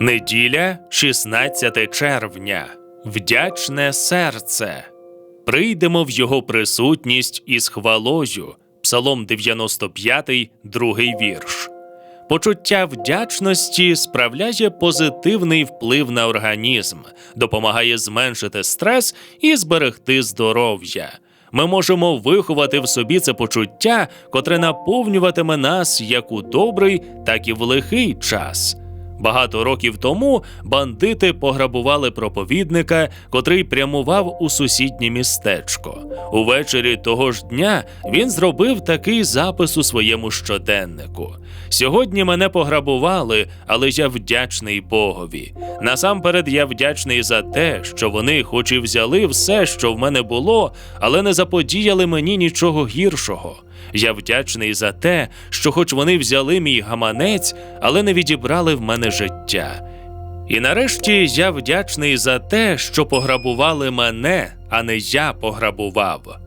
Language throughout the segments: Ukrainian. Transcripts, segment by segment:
Неділя, 16 червня. Вдячне серце. Прийдемо в його присутність із хвалою. Псалом 95, другий вірш. Почуття вдячності справляє позитивний вплив на організм, допомагає зменшити стрес і зберегти здоров'я. Ми можемо виховати в собі це почуття, котре наповнюватиме нас як у добрий, так і в лихий час. Багато років тому бандити пограбували проповідника, котрий прямував у сусіднє містечко. Увечері того ж дня він зробив такий запис у своєму щоденнику. Сьогодні мене пограбували, але я вдячний Богові. Насамперед, я вдячний за те, що вони, хоч і взяли все, що в мене було, але не заподіяли мені нічого гіршого. Я вдячний за те, що, хоч вони взяли мій гаманець, але не відібрали в мене життя. І нарешті я вдячний за те, що пограбували мене, а не я пограбував.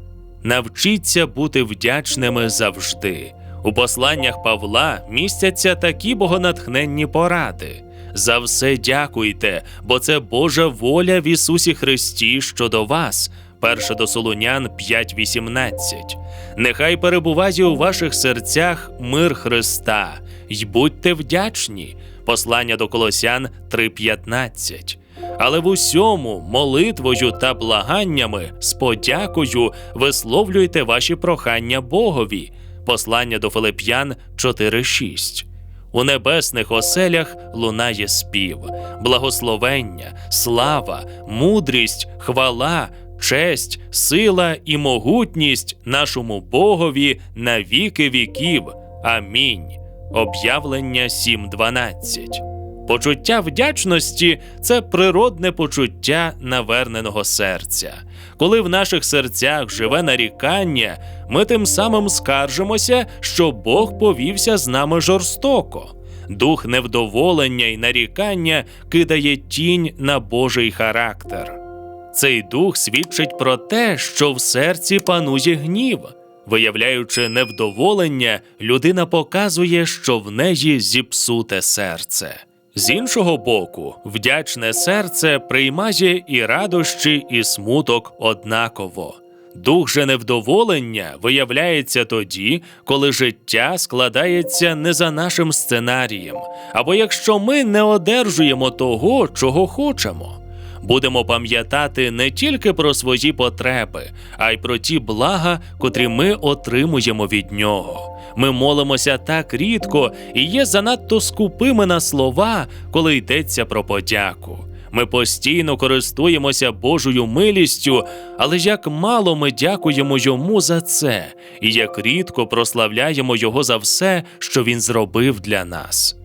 Навчіться бути вдячними завжди. У посланнях Павла містяться такі богонатхненні поради. За все дякуйте, бо це Божа воля в Ісусі Христі щодо вас. 1 до Солунян 5.18. Нехай перебуває у ваших серцях мир Христа, й будьте вдячні. Послання до Колосян 3.15. Але в усьому молитвою та благаннями з подякою висловлюйте ваші прохання Богові. Послання до Филип'ян 4.6. У небесних оселях лунає спів, благословення, слава, мудрість, хвала, честь, сила і могутність нашому Богові на віки віків. Амінь. Об'явлення 7.12. Почуття вдячності це природне почуття наверненого серця. Коли в наших серцях живе нарікання, ми тим самим скаржимося, що Бог повівся з нами жорстоко. Дух невдоволення і нарікання кидає тінь на Божий характер. Цей дух свідчить про те, що в серці панує гнів. Виявляючи невдоволення, людина показує, що в неї зіпсуте серце. З іншого боку, вдячне серце приймає і радощі, і смуток однаково. Дух же невдоволення виявляється тоді, коли життя складається не за нашим сценарієм, або якщо ми не одержуємо того, чого хочемо. Будемо пам'ятати не тільки про свої потреби, а й про ті блага, котрі ми отримуємо від нього. Ми молимося так рідко і є занадто скупими на слова, коли йдеться про подяку. Ми постійно користуємося Божою милістю, але як мало ми дякуємо йому за це, і як рідко прославляємо Його за все, що Він зробив для нас.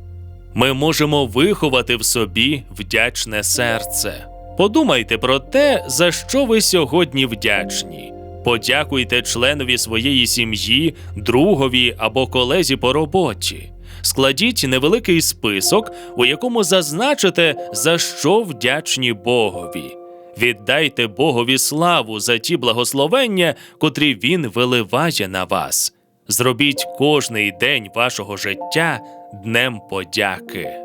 Ми можемо виховати в собі вдячне серце. Подумайте про те, за що ви сьогодні вдячні. Подякуйте членові своєї сім'ї, другові або колезі по роботі. Складіть невеликий список, у якому зазначите, за що вдячні Богові. Віддайте Богові славу за ті благословення, котрі Він виливає на вас. Зробіть кожний день вашого життя днем подяки.